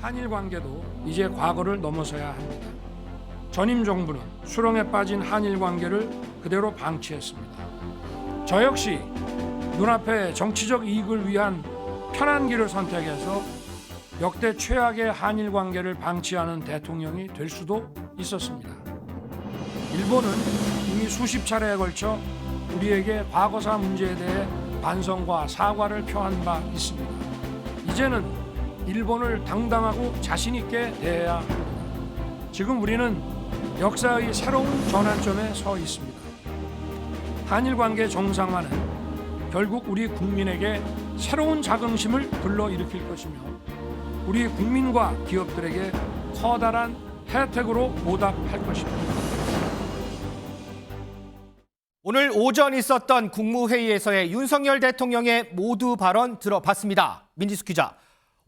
한일 관계도 이제 과거를 넘어서야 합니다. 전임 정부는 수렁에 빠진 한일 관계를 그대로 방치했습니다. 저 역시 눈앞에 정치적 이익을 위한 편한 길을 선택해서 역대 최악의 한일 관계를 방치하는 대통령이 될 수도 있었습니다. 일본은 이미 수십 차례에 걸쳐 우리에게 과거사 문제에 대해 반성과 사과를 표한 바 있습니다. 이제는 일본을 당당하고 자신 있게 대해야 합니다. 지금 우리는 역사의 새로운 전환점에 서 있습니다. 한일 관계 정상화는 결국 우리 국민에게 새로운 자긍심을 불러일으킬 것이며 우리 국민과 기업들에게 커다란 혜택으로 보답할 것입니다. 오늘 오전 있었던 국무회의에서의 윤석열 대통령의 모두 발언 들어봤습니다. 민지수 기자.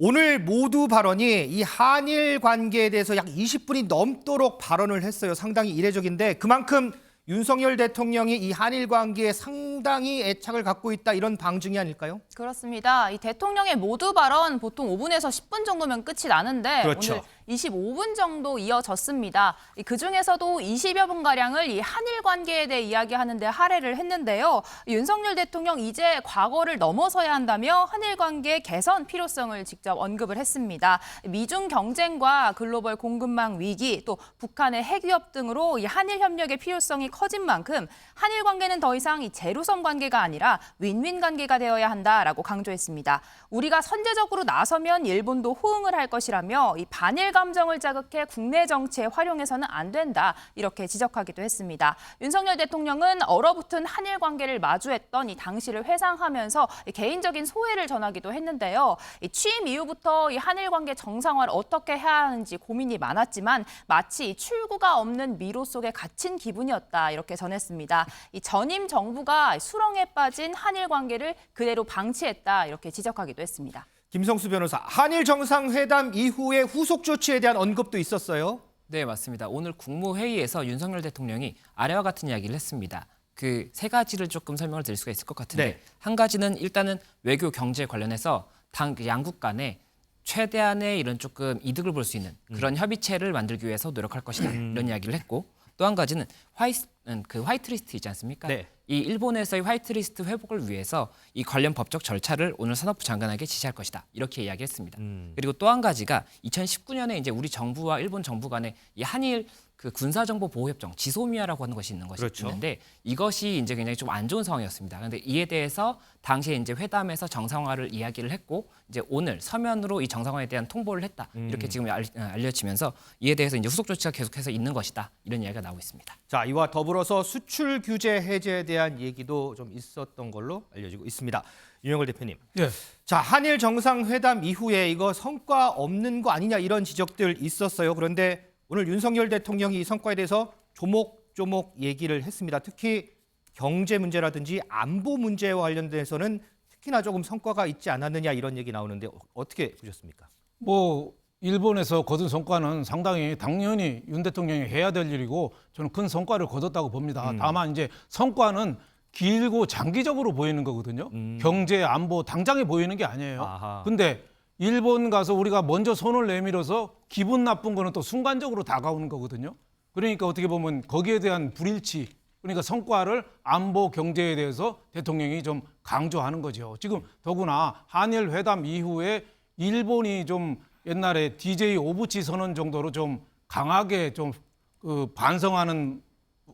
오늘 모두 발언이 이 한일 관계에 대해서 약 20분이 넘도록 발언을 했어요. 상당히 이례적인데 그만큼 윤석열 대통령이 이 한일 관계에 상당히 애착을 갖고 있다 이런 방증이 아닐까요? 그렇습니다. 이 대통령의 모두 발언 보통 5분에서 10분 정도면 끝이 나는데 그렇죠. 오늘 25분 정도 이어졌습니다. 그 중에서도 20여 분 가량을 이 한일 관계에 대해 이야기하는데 할애를 했는데요. 윤석열 대통령 이제 과거를 넘어서야 한다며 한일 관계 개선 필요성을 직접 언급을 했습니다. 미중 경쟁과 글로벌 공급망 위기 또 북한의 핵위협 등으로 이 한일 협력의 필요성이 커진 만큼 한일 관계는 더 이상 이 제로섬 관계가 아니라 윈윈 관계가 되어야 한다라고 강조했습니다. 우리가 선제적으로 나서면 일본도 호응을 할 것이라며 이 반일 감정을 자극해 국내 정치에 활용해서는 안 된다 이렇게 지적하기도 했습니다. 윤석열 대통령은 얼어붙은 한일 관계를 마주했던 이 당시를 회상하면서 이 개인적인 소회를 전하기도 했는데요. 이 취임 이후부터 이 한일 관계 정상화를 어떻게 해야 하는지 고민이 많았지만 마치 이 출구가 없는 미로 속에 갇힌 기분이었다 이렇게 전했습니다. 이 전임 정부가 수렁에 빠진 한일 관계를 그대로 방치했다 이렇게 지적하기도 했습니다. 김성수 변호사. 한일 정상회담 이후의 후속 조치에 대한 언급도 있었어요. 네, 맞습니다. 오늘 국무회의에서 윤석열 대통령이 아래와 같은 이야기를 했습니다. 그 세 가지를 조금 설명을 드릴 수가 있을 것 같은데 네. 한 가지는 일단은 외교 경제 관련해서 당 양국 간에 최대한의 이런 조금 이득을 볼 수 있는 그런 협의체를 만들기 위해서 노력할 것이다 이런 이야기를 했고 또 한 가지는 화이트 그 화이트리스트 있지 않습니까? 네. 이 일본에서의 화이트리스트 회복을 위해서 이 관련 법적 절차를 오늘 산업부 장관에게 지시할 것이다 이렇게 이야기했습니다. 그리고 또 한 가지가 2019년에 이제 우리 정부와 일본 정부 간에 이 한일 그 군사정보 보호협정 지소미아라고 하는 것이 있는 것이 그렇죠. 있는데 이것이 이제 굉장히 좀 안 좋은 상황이었습니다. 그런데 이에 대해서 당시에 이제 회담에서 정상화를 이야기를 했고 이제 오늘 서면으로 이 정상화에 대한 통보를 했다 이렇게 지금 알, 어, 알려지면서 이에 대해서 이제 후속 조치가 계속해서 있는 것이다 이런 이야기가 나오고 있습니다. 자, 이와 더불어서 수출 규제 해제에 대한 얘기도 좀 있었던 걸로 알려지고 있습니다. 윤영걸 대표님. 예. 자, 한일 정상회담 이후에 이거 성과 없는 거 아니냐 이런 지적들 있었어요. 그런데 오늘 윤석열 대통령이 이 성과에 대해서 조목조목 얘기를 했습니다. 특히 경제 문제라든지 안보 문제와 관련돼서는 특히나 조금 성과가 있지 않았느냐 이런 얘기 나오는데 어- 어떻게 보셨습니까? 뭐 일본에서 거둔 성과는 상당히 당연히 윤 대통령이 해야 될 일이고 저는 큰 성과를 거뒀다고 봅니다. 다만 이제 성과는 길고 장기적으로 보이는 거거든요. 경제 안보 당장에 보이는 게 아니에요. 아하. 근데 일본 가서 우리가 먼저 손을 내밀어서 기분 나쁜 거는 또 순간적으로 다가오는 거거든요. 그러니까 어떻게 보면 거기에 대한 불일치 그러니까 성과를 안보 경제에 대해서 대통령이 좀 강조하는 거죠. 지금 더구나 한일 회담 이후에 일본이 좀 옛날에 DJ 오부치 선언 정도로 좀 강하게 좀 그 반성하는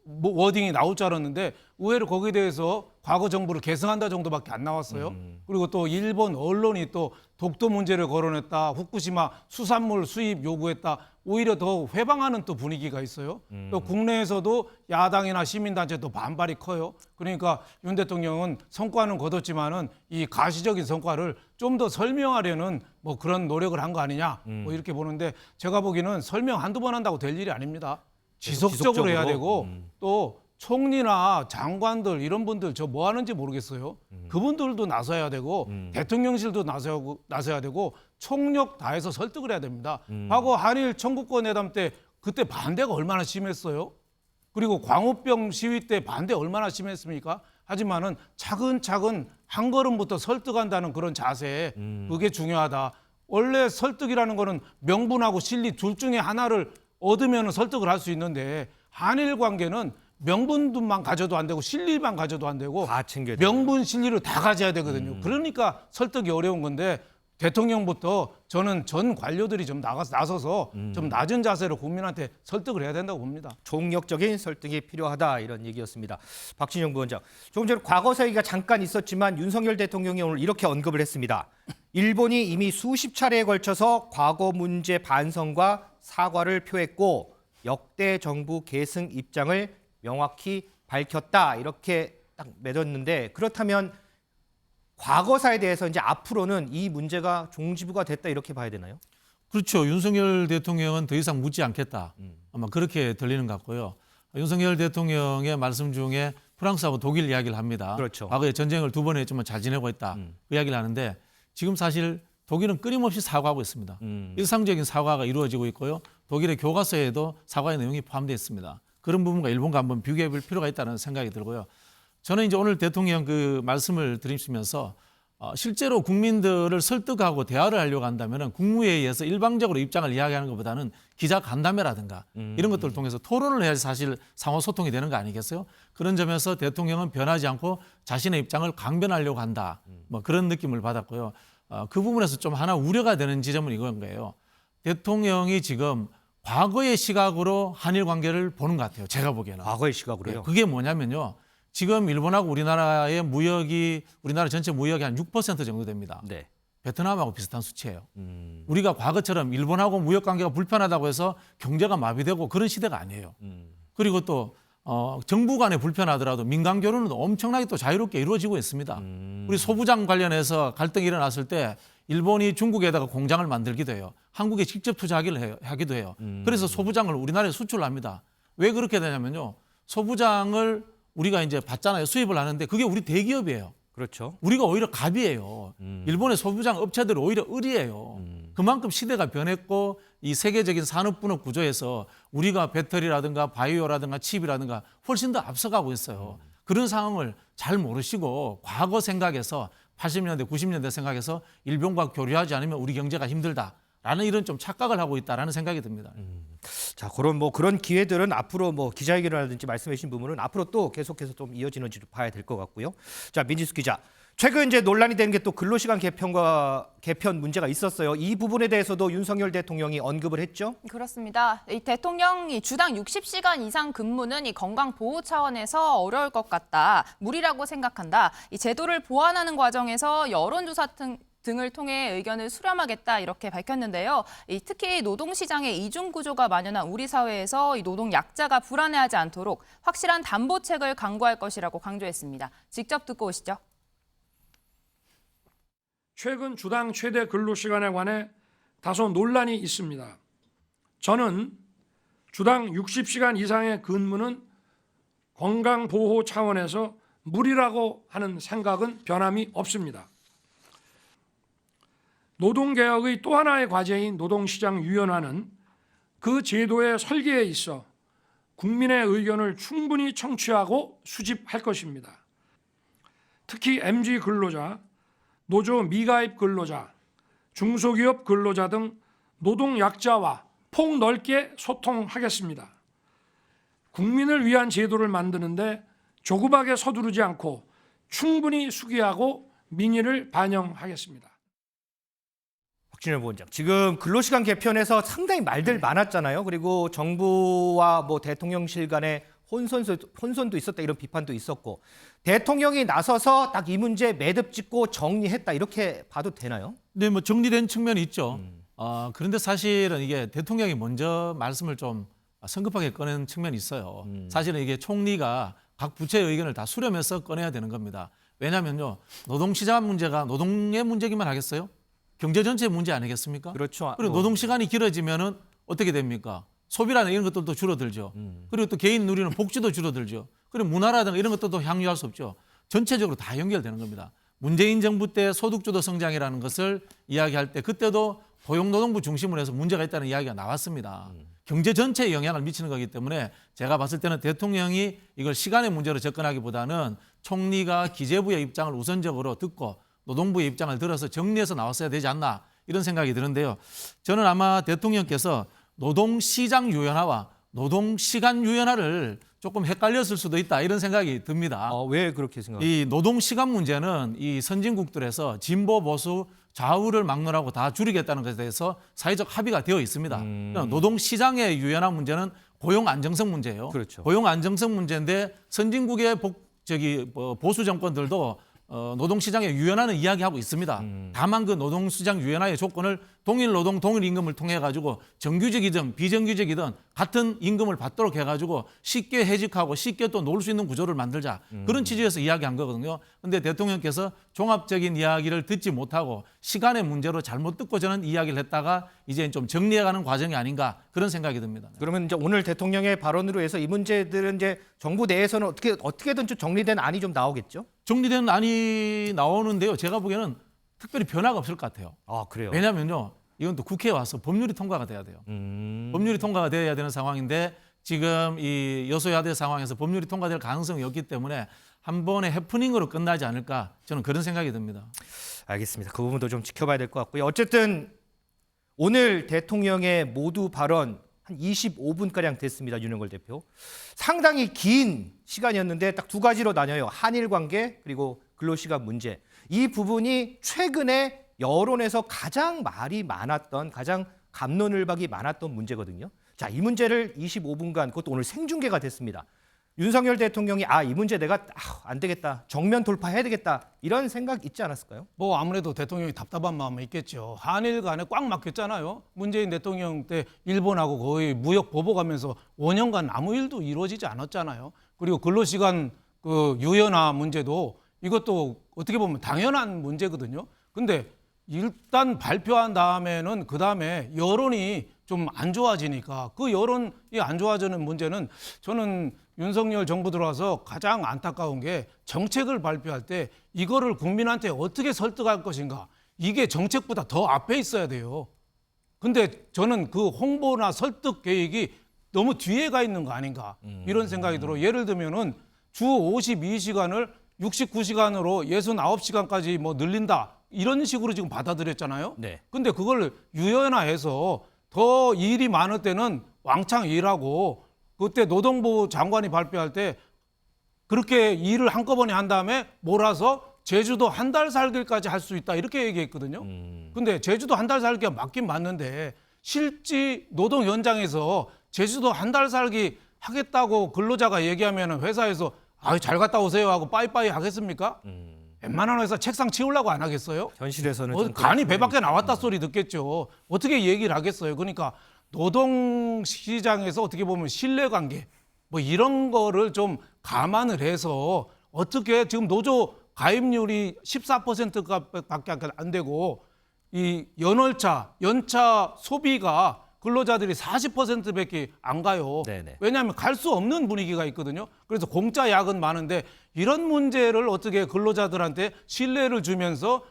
뭐 워딩이 나올 줄 알았는데 의외로 거기에 대해서 과거 정부를 계승한다 정도밖에 안 나왔어요. 그리고 또 일본 언론이 또 독도 문제를 거론했다. 후쿠시마 수산물 수입 요구했다. 오히려 더 회방하는 또 분위기가 있어요. 또 국내에서도 야당이나 시민단체도 반발이 커요. 그러니까 윤 대통령은 성과는 거뒀지만은 이 가시적인 성과를 좀 더 설명하려는 뭐 그런 노력을 한 거 아니냐 뭐 이렇게 보는데 제가 보기에는 설명 한두 번 한다고 될 일이 아닙니다. 지속적으로 해야 지속적으로? 되고 음. 또 총리나 장관들 이런 분들 저 뭐 하는지 모르겠어요. 그분들도 나서야 되고 대통령실도 나서야, 나서야 되고 총력 다해서 설득을 해야 됩니다. 과거 한일 청구권 회담 때 그때 반대가 얼마나 심했어요. 그리고 광우병 시위 때 반대 얼마나 심했습니까? 하지만은 차근차근 한 걸음부터 설득한다는 그런 자세 그게 중요하다. 원래 설득이라는 거는 명분하고 실리 둘 중에 하나를 얻으면 설득을 할 수 있는데 한일 관계는 명분만 가져도 안 되고 실리만 가져도 안 되고 다 챙겨야 돼요. 명분 실리를 다 가져야 되거든요. 음. 그러니까 설득이 어려운 건데 대통령부터 저는 전 관료들이 좀 나가서 나서서 음. 좀 낮은 자세로 국민한테 설득을 해야 된다고 봅니다. 총력적인 설득이 필요하다 이런 얘기였습니다. 박진영 부원장. 조금 전에 과거사 얘기가 잠깐 있었지만 윤석열 대통령이 오늘 이렇게 언급을 했습니다. 일본이 이미 수십 차례에 걸쳐서 과거 문제 반성과 사과를 표했고 역대 정부 계승 입장을 명확히 밝혔다 이렇게 딱 맺었는데 그렇다면 과거사에 대해서 이제 앞으로는 이 문제가 종지부가 됐다 이렇게 봐야 되나요? 그렇죠. 윤석열 대통령은 더 이상 묻지 않겠다. 아마 그렇게 들리는 것 같고요. 윤석열 대통령의 말씀 중에 프랑스하고 독일 이야기를 합니다. 그렇죠. 과거에 전쟁을 두 번 했지만 잘 지내고 있다. 그 이야기를 하는데 지금 사실 독일은 끊임없이 사과하고 있습니다. 일상적인 사과가 이루어지고 있고요. 독일의 교과서에도 사과의 내용이 포함되어 있습니다. 그런 부분과 일본과 한번 비교해 볼 필요가 있다는 생각이 들고요. 저는 이제 오늘 대통령 그 말씀을 드리시면서 어, 실제로 국민들을 설득하고 대화를 하려고 한다면 국무회의에서 일방적으로 입장을 이야기하는 것보다는 기자 간담회라든가 이런 것들을 통해서 토론을 해야지 사실 상호 소통이 되는 거 아니겠어요? 그런 점에서 대통령은 변하지 않고 자신의 입장을 강변하려고 한다. 뭐 그런 느낌을 받았고요. 어, 그 부분에서 좀 하나 우려가 되는 지점은 이건 거예요. 대통령이 지금 과거의 시각으로 한일 관계를 보는 것 같아요. 제가 보기에는. 과거의 시각으로요. 네, 그게 뭐냐면요. 지금 일본하고 우리나라의 무역이 우리나라 전체 무역이 한 6% 정도 됩니다. 네. 베트남하고 비슷한 수치예요. 음. 우리가 과거처럼 일본하고 무역 관계가 불편하다고 해서 경제가 마비되고 그런 시대가 아니에요. 음. 그리고 또 어, 정부 간에 불편하더라도 민간 결혼은 엄청나게 또 자유롭게 이루어지고 있습니다. 음. 우리 소부장 관련해서 갈등이 일어났을 때 일본이 중국에다가 공장을 만들기도 해요. 한국에 직접 투자하기를 해요, 하기도 해요. 음. 그래서 소부장을 우리나라에 수출을 합니다. 왜 그렇게 되냐면요. 소부장을 우리가 이제 받잖아요. 수입을 하는데 그게 우리 대기업이에요. 그렇죠. 우리가 오히려 갑이에요. 음. 일본의 소부장 업체들은 오히려 을이에요. 그만큼 시대가 변했고 이 세계적인 산업 분업 구조에서 우리가 배터리라든가 바이오라든가 칩이라든가 훨씬 더 앞서가고 있어요. 그런 상황을 잘 모르시고 과거 생각에서 80년대, 90년대 생각에서 일본과 교류하지 않으면 우리 경제가 힘들다라는 이런 좀 착각을 하고 있다라는 생각이 듭니다. 자, 그런 뭐 그런 기회들은 앞으로 뭐 기자회견이라든지 말씀해 주신 부분은 앞으로 또 계속해서 좀 이어지는지도 봐야 될 것 같고요. 자, 민지수 기자. 최근 이제 논란이 되는 게 또 근로시간 개편과 개편 문제가 있었어요. 이 부분에 대해서도 윤석열 대통령이 언급을 했죠. 그렇습니다. 이 대통령이 주당 60시간 이상 근무는 이 건강 보호 차원에서 어려울 것 같다. 무리라고 생각한다. 이 제도를 보완하는 과정에서 여론조사 등 등을 통해 의견을 수렴하겠다 이렇게 밝혔는데요. 이 특히 노동시장의 이중 구조가 만연한 우리 사회에서 이 노동 약자가 불안해하지 않도록 확실한 담보책을 강구할 것이라고 강조했습니다. 직접 듣고 오시죠. 최근 주당 최대 근로시간에 관해 다소 논란이 있습니다. 저는 주당 60시간 이상의 근무는 건강보호 차원에서 무리라고 하는 생각은 변함이 없습니다. 노동개혁의 또 하나의 과제인 노동시장 유연화는 그 제도의 설계에 있어 국민의 의견을 충분히 청취하고 수집할 것입니다. 특히 MG 근로자, 노조 미가입 근로자, 중소기업 근로자 등 노동 약자와 폭넓게 소통하겠습니다. 국민을 위한 제도를 만드는데 조급하게 서두르지 않고 충분히 수기하고 민의를 반영하겠습니다. 박진영 부원장. 지금 근로시간 개편에서 상당히 말들 많았잖아요. 그리고 정부와 뭐 대통령실 간에 혼선도, 혼선도 있었다 이런 비판도 있었고 대통령이 나서서 딱 이 문제 매듭 짓고 정리했다 이렇게 봐도 되나요? 네, 뭐 정리된 측면이 있죠. 어, 그런데 사실은 이게 대통령이 먼저 말씀을 좀 성급하게 꺼낸 측면이 있어요. 사실은 이게 총리가 각 부처의 의견을 다 수렴해서 꺼내야 되는 겁니다. 왜냐하면요, 노동시장 문제가 노동의 문제기만 하겠어요? 경제 전체 문제 아니겠습니까? 그렇죠. 그리고 뭐, 노동 시간이 길어지면은 어떻게 됩니까? 소비라는 이런 것들도 줄어들죠. 그리고 또 개인 누리는 복지도 줄어들죠. 그리고 문화라든가 이런 것들도 향유할 수 없죠. 전체적으로 다 연결되는 겁니다. 문재인 정부 때 소득주도 성장이라는 것을 이야기할 때 그때도 고용노동부 중심으로 해서 문제가 있다는 이야기가 나왔습니다. 경제 전체에 영향을 미치는 거기 때문에 제가 봤을 때는 대통령이 이걸 시간의 문제로 접근하기보다는 총리가 기재부의 입장을 우선적으로 듣고 노동부의 입장을 들어서 정리해서 나왔어야 되지 않나 이런 생각이 드는데요. 저는 아마 대통령께서 노동시장 유연화와 노동시간 유연화를 조금 헷갈렸을 수도 있다 이런 생각이 듭니다. 어, 왜 그렇게 생각하세요? 이 노동 시간 문제는 이 선진국들에서 진보 보수 좌우를 막론하고 다 줄이겠다는 것에 대해서 사회적 합의가 되어 있습니다. 그러니까 노동 시장의 유연한 문제는 고용 안정성 문제예요. 그렇죠. 고용 안정성 문제인데 선진국의 복, 저기 뭐 보수 정권들도 어, 노동 시장의 유연화는 이야기하고 있습니다. 다만 그 노동 시장 유연화의 조건을 동일 노동 동일 임금을 통해 가지고 정규직이든 비정규직이든 같은 임금을 받도록 해 가지고 쉽게 해직하고 쉽게 또 놀 수 있는 구조를 만들자. 그런 취지에서 이야기한 거거든요. 근데 대통령께서 종합적인 이야기를 듣지 못하고 시간의 문제로 잘못 듣고 저는 이야기를 했다가 이제 좀 정리해 가는 과정이 아닌가 그런 생각이 듭니다. 그러면 이제 오늘 대통령의 발언으로 해서 이 문제들은 이제 정부 내에서는 어떻게 어떻게든 좀 정리된 안이 좀 나오겠죠? 정리된 안이 나오는데요. 제가 보기에는 특별히 변화가 없을 것 같아요. 아 그래요. 왜냐면요. 이건 또 국회에 와서 법률이 통과가 돼야 돼요. 법률이 통과가 돼야 되는 상황인데 지금 이 여소야대 상황에서 법률이 통과될 가능성이 없기 때문에 한 번의 해프닝으로 끝나지 않을까 저는 그런 생각이 듭니다. 알겠습니다. 그 부분도 좀 지켜봐야 될 것 같고요. 어쨌든 오늘 대통령의 모두 발언 한 25분 가량 됐습니다. 윤영걸 대표. 상당히 긴 시간이었는데 딱 두 가지로 나뉘어요. 한일 관계 그리고 근로시간 문제. 이 부분이 최근에 여론에서 가장 말이 많았던 가장 감론을박이 많았던 문제거든요. 자, 이 문제를 25분간 그것도 오늘 생중계가 됐습니다. 윤석열 대통령이 아, 이 문제 내가 아, 안 되겠다. 정면 돌파해야 되겠다. 이런 생각 있지 않았을까요? 뭐 아무래도 대통령이 답답한 마음이 있겠죠. 한일 간에 꽉 막혔잖아요. 문재인 대통령 때 일본하고 거의 무역 보복하면서 5년간 아무 일도 이루어지지 않았잖아요. 그리고 근로시간 그 유연화 문제도 이것도 어떻게 보면 당연한 문제거든요. 근데 일단 발표한 다음에는 그 다음에 여론이 좀 안 좋아지니까 그 여론이 안 좋아지는 문제는 저는 윤석열 정부 들어와서 가장 안타까운 게 정책을 발표할 때 이거를 국민한테 어떻게 설득할 것인가 이게 정책보다 더 앞에 있어야 돼요. 근데 저는 그 홍보나 설득 계획이 너무 뒤에 가 있는 거 아닌가 이런 생각이 들어. 예를 들면은 주 52시간을 69시간으로 69시간까지 뭐 늘린다 이런 식으로 지금 받아들였잖아요. 네. 근데 그걸 유연화해서 더 일이 많을 때는 왕창 일하고 그때 노동부 장관이 발표할 때 그렇게 일을 한꺼번에 한 다음에 몰아서 제주도 한 달 살기까지 할 수 있다 이렇게 얘기했거든요. 근데 제주도 한 달 살기가 맞긴 맞는데 실제 노동 현장에서 제주도 한 달 살기 하겠다고 근로자가 얘기하면 회사에서 아유 잘 갔다 오세요 하고 빠이빠이 하겠습니까? 웬만한 회사 책상 치우려고 안 하겠어요? 현실에서는 어, 좀 간이. 배 밖에 나왔다 소리 듣겠죠. 어떻게 얘기를 하겠어요. 그러니까 노동 시장에서 어떻게 보면 신뢰 관계 뭐 이런 거를 좀 감안을 해서 어떻게 지금 노조 가입률이 14%밖에 안 되고 이 연월차, 연차 소비가 근로자들이 40%밖에 안 가요. 네네. 왜냐하면 갈 수 없는 분위기가 있거든요. 그래서 공짜 야근 많은데 이런 문제를 어떻게 근로자들한테 신뢰를 주면서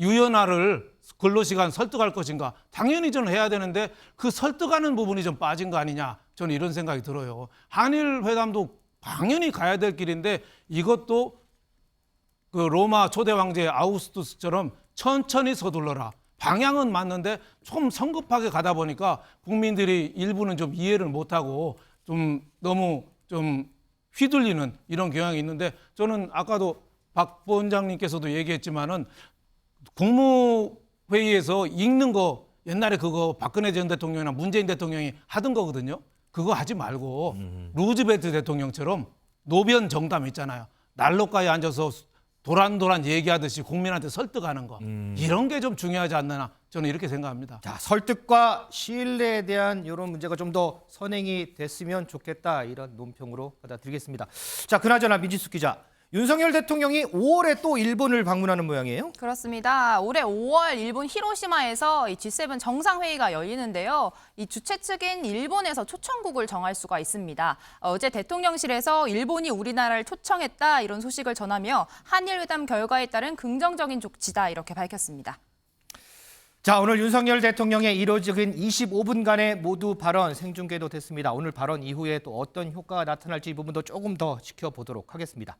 유연화를 근로시간 설득할 것인가? 당연히 저는 해야 되는데 그 설득하는 부분이 좀 빠진 거 아니냐? 저는 이런 생각이 들어요. 한일 회담도 당연히 가야 될 길인데 이것도 그 로마 초대 황제 아우구스투스처럼 천천히 서둘러라. 방향은 맞는데 좀 성급하게 가다 보니까 국민들이 일부는 좀 이해를 못하고 좀 너무 좀 휘둘리는 이런 경향이 있는데 저는 아까도 박 부원장님께서도 얘기했지만은 국무회의에서 읽는 거 옛날에 그거 박근혜 전 대통령이나 문재인 대통령이 하던 거거든요. 그거 하지 말고 루즈벨트 대통령처럼 노변 정담 있잖아요. 난로가에 앉아서 도란도란 얘기하듯이 국민한테 설득하는 거 이런 게 좀 중요하지 않나 저는 이렇게 생각합니다. 자, 설득과 신뢰에 대한 이런 문제가 좀 더 선행이 됐으면 좋겠다 이런 논평으로 받아들이겠습니다. 자, 그나저나 민지숙 기자, 윤석열 대통령이 5월에 또 일본을 방문하는 모양이에요. 그렇습니다. 올해 5월 일본 히로시마에서 이 G7 정상회의가 열리는데요. 이 주최 측인 일본에서 초청국을 정할 수가 있습니다. 어제 대통령실에서 일본이 우리나라를 초청했다 이런 소식을 전하며 한일 회담 결과에 따른 긍정적인 조치다 이렇게 밝혔습니다. 자, 오늘 윤석열 대통령의 이뤄진 25분간의 모두 발언 생중계도 됐습니다. 오늘 발언 이후에 또 어떤 효과가 나타날지 이 부분도 조금 더 지켜보도록 하겠습니다.